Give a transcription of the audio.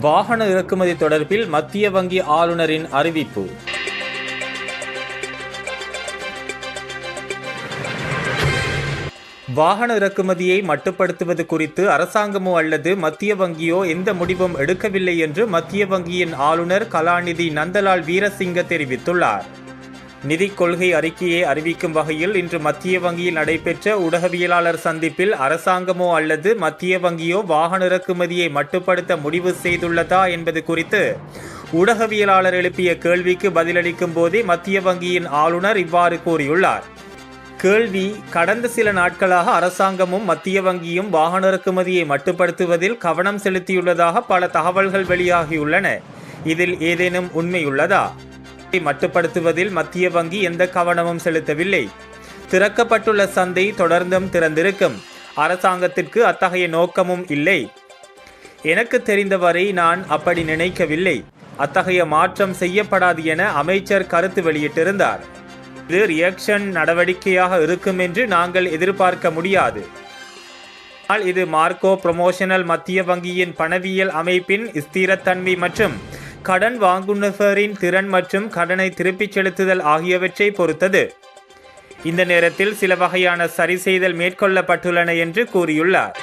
வாகன இறக்குமதி தொடர்பில் மத்திய வங்கி ஆளுநரின் அறிவிப்பு. வாகன இறக்குமதியை மட்டுப்படுத்துவது குறித்து அரசாங்கமோ அல்லது மத்திய வங்கியோ எந்த முடிவும் எடுக்கவில்லை என்று மத்திய வங்கியின் ஆளுநர் கலாநிதி நந்தலால் வீரசிங்க தெரிவித்துள்ளார். நிதி கொள்கை அறிக்கையை அறிவிக்கும் வகையில் இன்று மத்திய வங்கியில் நடைபெற்ற ஊடகவியலாளர் சந்திப்பில் அரசாங்கமோ அல்லது மத்திய வங்கியோ வாகன இறக்குமதியை மட்டுப்படுத்த முடிவு செய்துள்ளதா என்பது குறித்து ஊடகவியலாளர் எழுப்பிய கேள்விக்கு பதிலளிக்கும் போதே மத்திய வங்கியின் ஆளுநர் இவ்வாறு கூறியுள்ளார். கேள்வி கடந்த சில நாட்களாக அரசாங்கமும் மத்திய வங்கியும் வாகன இறக்குமதியை மட்டுப்படுத்துவதில் கவனம் செலுத்தியுள்ளதாக பல தகவல்கள் வெளியாகியுள்ளன. இதில் ஏதேனும் உண்மையுள்ளதா இதை மட்டுப்படுத்துவதில் மத்திய வங்கி எந்த கவனமும் செலுத்தவில்லை. திறக்கப்பட்டுள்ள சந்தை தொடர்ந்தும் திறந்திருக்கும். அரசாங்கத்திற்கு அத்தகைய நோக்கமும் இல்லை. எனக்கு தெரிந்தவரை நான் அப்படி நினைக்கவில்லை. அத்தகைய மாற்றம் செய்யப்படாது என அமைச்சர் கருத்து வெளியிட்டிருந்தார். இது ரியாக்ஷன் நடவடிக்கையாக இருக்கும் என்று நாங்கள் எதிர்பார்க்க முடியாது. ஆனால் இது மார்க்கோ ப்ரொமோஷனல் மத்திய வங்கியின் பணவியல் அமைப்பின் ஸ்திரத்தன்மை மற்றும் கடன் வாங்குநரின் திறன் மற்றும் கடனை திருப்பிச் செலுத்துதல் ஆகியவற்றை பொறுத்தது. இந்த நேரத்தில் சில வகையான சரிசெய்தல் மேற்கொள்ளப்பட்டுள்ளன என்று கூறியுள்ளார்.